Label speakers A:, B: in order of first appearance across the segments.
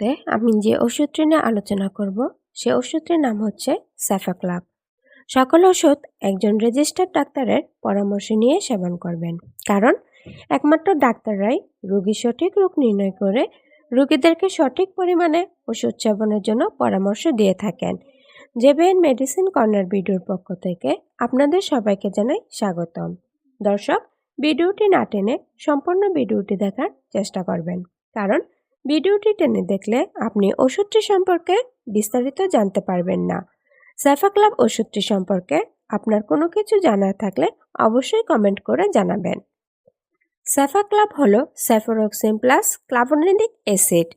A: তে আমি যে ওষুধটি নিয়ে আলোচনা করব, সে ওষুধটির নাম হচ্ছে স্যাফাক্লাব সকল ওষুধ একজন রেজিস্টার্ড ডাক্তারের পরামর্শ নিয়ে সেবন করবেন। কারণ একমাত্র ডাক্তাররাই রোগী সঠিক রোগ নির্ণয় করে রোগীদেরকে সঠিক পরিমাণে ওষুধ সেবনের জন্য পরামর্শ দিয়ে থাকেন। জেবিএন মেডিসিন কর্নার ভিডিওর পক্ষ থেকে আপনাদের সবাইকে জানাই স্বাগতম। দর্শক ভিডিওটি না টেনে সম্পূর্ণ ভিডিওটি দেখার চেষ্টা করবেন। কারণ ভিডিওটি টেনে দেখলে আপনি ওষুধটি সম্পর্কে বিস্তারিত জানতে পারবেন না। সাইফা ক্লাব ওষুধটি সম্পর্কে আপনার কোনো কিছু জানার থাকলে অবশ্যই কমেন্ট করে জানাবেন। ক্লাব হল cefuroxime plus clavulanic acid.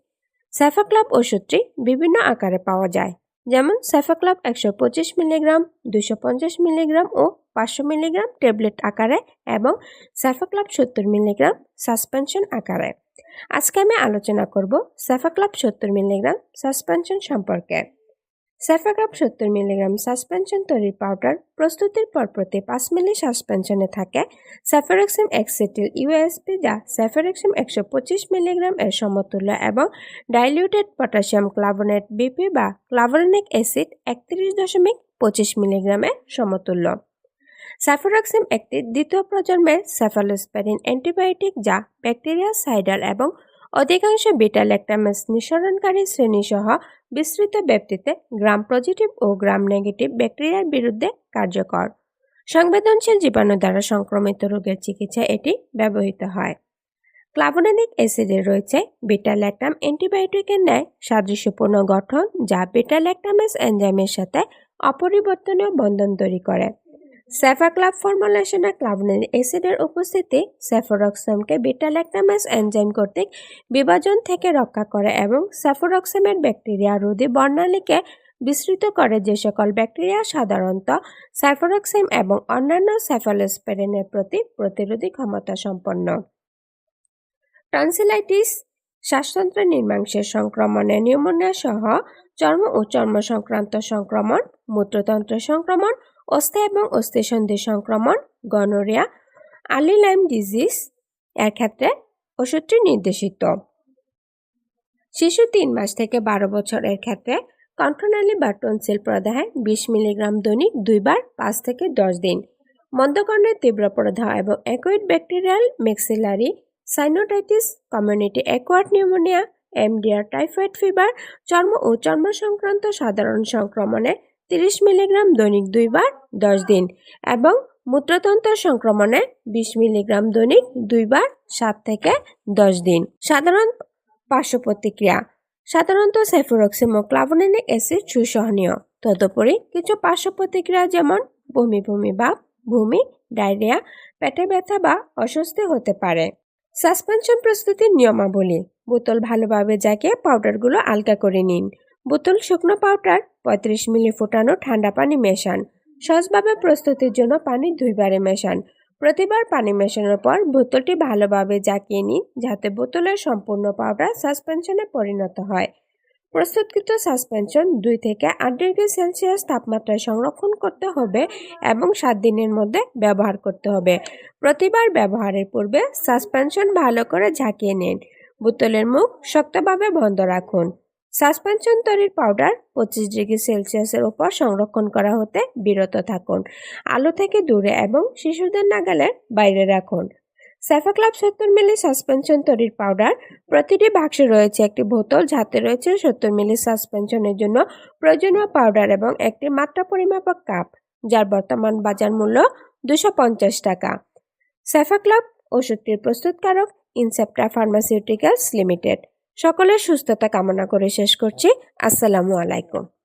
A: Clav ওষুধটি বিভিন্ন আকারে পাওয়া যায়। যেমন ক্লাব একশো পঁচিশ মিলিগ্রাম, দুশো পঞ্চাশ মিলিগ্রাম ও পাঁচশো মিলিগ্রাম ট্যাবলেট আকারে এবং ক্লাব সত্তর মিলিগ্রাম সাসপেনশন আকারে। আজকে আমি আলোচনা করব ক্লাব সত্তর মিলিগ্রাম সাসপেনশন সম্পর্কে। ক্লাব সত্তর মিলিগ্রাম সাসপেনশন তৈরির পাউডার প্রস্তুতির পর প্রতি পাঁচ মিলি সাসপেনশনে থাকে স্যাফারেক্সিম এক্সিটিল ইউএসপি যা স্যাফারেক্সিম একশো পঁচিশ মিলিগ্রাম এর সমতুল্য এবং ডাইলিউটেড পটাশিয়াম ক্লাভোনেট বিপি বা ক্লাভোনিক অ্যাসিড একত্রিশ দশমিক পঁচিশ মিলিগ্রামের সমতুল্য। সাইফোরাক্সিম একটি দ্বিতীয় প্রজন্মের সেফালোস্পেরিন অ্যান্টিবায়োটিক যা ব্যাকটেরিয়া, সাইডার এবং অধিকাংশ বিটা ল্যাক্টামেস নিঃসরণকারী শ্রেণীসহ বিস্তৃত ব্যাপ্তিতে গ্রাম পজিটিভ ও গ্রাম নেগেটিভ ব্যাকটেরিয়ার বিরুদ্ধে কার্যকর। সংবেদনশীল জীবাণু দ্বারা সংক্রমিত রোগের চিকিৎসায় এটি ব্যবহৃত হয়। ক্লাভোনানিক অ্যাসিডে রয়েছে বিটা ল্যাক্টাম অ্যান্টিবায়োটিকের ন্যায় সাদৃশ্যপূর্ণ গঠন যা বিটা ল্যাক্টামেস এনজাইমের সাথে অপরিবর্তনীয় বন্ধন তৈরি করে। সেফাক্লাব ফর্মুলেশনে ক্লাভনিক অ্যাসিডের উপস্থিতি সেফোরক্সামকে বিটাল্যাক্টামেস এনজাইম কর্তৃক বিভাজন থেকে রক্ষা করে এবং সেফোরক্সামের ব্যাকটেরিয়া রোধী বর্ণালীকে বিস্তৃত করে যে সকল ব্যাকটেরিয়া সাধারণত সাইফোরক্সাইম এবং অন্যান্য সেফালোস্পেরিনের প্রতি প্রতিরোধী ক্ষমতা সম্পন্ন। টনসিলাইটিস শ্বাসতন্ত্রের নির্মাংসের সংক্রমণে নিউমোনিয়া সহ চর্ম ও চর্ম সংক্রান্ত সংক্রমণ মূত্রতন্ত্রের সংক্রমণ অস্থি এবং অস্থিসন্ধি সংক্রমণ, গনোরিয়া, আর্লি লাইম ডিজিজ এর ক্ষেত্রে ওষুধটি নির্দেশিত। শিশু তিন মাস থেকে বারো বছরের ক্ষেত্রে কন্ট্রোনালি বা টনসিল প্রদাহে বিশ মিলিগ্রাম দৈনিক দুইবার পাঁচ থেকে দশ দিন। মন্দকর্ণের তীব্র প্রদাহ এবং acute bacterial maxillary, sinusitis, community acquired pneumonia, MDR typhoid fever, চর্ম ও চর্ম সংক্রান্ত সাধারণ সংক্রমণে তিরিশ মিলিগ্রাম দৈনিক দুইবার দশ দিন এবং মূত্রতন্ত্র সংক্রমণে বিশ মিলিগ্রাম দৈনিক দুইবার সাত থেকে দশ দিন। সাধারণ পার্শ্ব প্রতিক্রিয়া সাধারণত সাইফোরক্সিম ও অ্যাসিড সুসহনীয়। তদুপরি কিছু পার্শ্ব প্রতিক্রিয়া যেমন বমি বমি বা ভূমি ডায়রিয়া, পেটে ব্যথা বা অস্বস্তি হতে পারে। সাসপেনশন প্রস্তুতির নিয়মাবলী। বোতল ভালোভাবে জাগে পাউডারগুলো আলগা করে নিন। বোতল শুকনো পাউডার, পঁয়ত্রিশ মিলি ফুটানো ঠান্ডা পানি মেশান। সহজভাবে প্রস্তুতির জন্য পানি দুইবারে মেশান। প্রতিবার পানি মেশানোর পর বোতলটি ভালোভাবে জাকিয়ে নিন, যাতে বোতলের সম্পূর্ণ পাউডার সাসপেনশনে পরিণত হয়। প্রস্তুতকৃত সাসপেনশন দুই থেকে আট ডিগ্রি সেলসিয়াস তাপমাত্রায় সংরক্ষণ করতে হবে এবং সাত দিনের মধ্যে ব্যবহার করতে হবে। প্রতিবার ব্যবহারের পূর্বে সাসপেনশন ভালো করে ঝাঁকিয়ে নিন। বোতলের মুখ শক্তভাবে বন্ধ রাখুন। সাসপেনশন তৈরির পাউডার পঁচিশ ডিগ্রি সেলসিয়াসের উপর সংরক্ষণ করা হতে বিরত থাকুন। আলো থেকে দূরে এবং শিশুদের নাগালের বাইরে রাখুন। ক্লাব সত্তর মিলি সাসপেনশন তৈরির পাউডার প্রতিটি বাক্সে রয়েছে একটি বোতল, যাতে রয়েছে সত্তর মিলি সাসপেনশনের জন্য প্রয়োজনীয় পাউডার এবং একটি মাত্রা পরিমাপক কাপ, যার বর্তমান বাজার মূল্য দুশো পঞ্চাশ টাকা। ক্লাব ওষুধটির প্রস্তুতকারক ইনসেপ্টা ফার্মাসিউটিক্যালস লিমিটেড। সকলের সুস্থতা কামনা করে শেষ করছি। আসসালামু আলাইকুম।